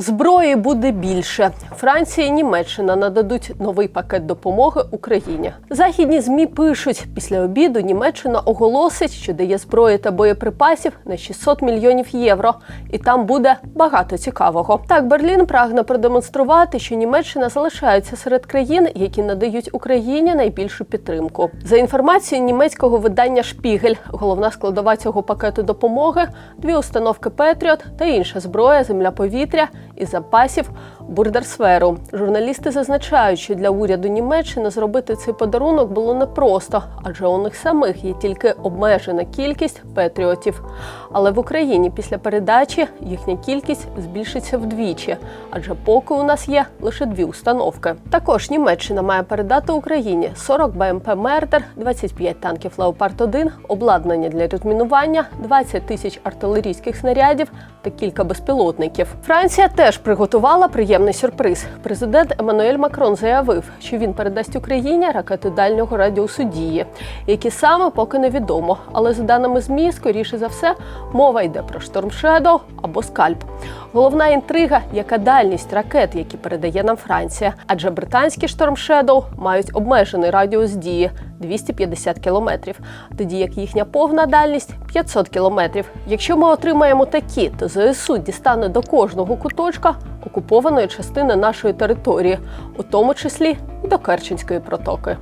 Зброї буде більше. Франція і Німеччина нададуть новий пакет допомоги Україні. Західні змі пишуть, після обіду Німеччина оголосить, що дає зброї та боєприпасів на 600 мільйонів євро, і там буде багато цікавого. Так, Берлін прагне продемонструвати, що Німеччина залишається серед країн, які надають Україні найбільшу підтримку. За інформацією німецького видання Шпігель, головна складова цього пакету допомоги дві установки Петріот та інша зброя, земля повітря і запасів бурдерсферу. Журналісти зазначають, що для уряду Німеччини зробити цей подарунок було непросто, адже у них самих є тільки обмежена кількість петріотів. Але в Україні після передачі їхня кількість збільшиться вдвічі, адже поки у нас є лише дві установки. Також Німеччина має передати Україні 40 БМП Мердер, 25 танків Леопард 1 обладнання для розмінування, 20 тисяч артилерійських снарядів та кілька безпілотників. Франція теж приготувала приємний сюрприз. Президент Еммануель Макрон заявив, що він передасть Україні ракети дальнього радіусу дії, які саме поки невідомо. Але за даними ЗМІ, скоріше за все, мова йде про Storm Shadow або скальп. Головна інтрига, яка дальність ракет, які передає нам Франція, адже британські Storm Shadow мають обмежений радіус дії 250 кілометрів, тоді як їхня повна дальність 500 кілометрів. Якщо ми отримаємо такі, то ЗСУ дістане до кожного куточка окупованої частини нашої території, у тому числі до Керченської протоки.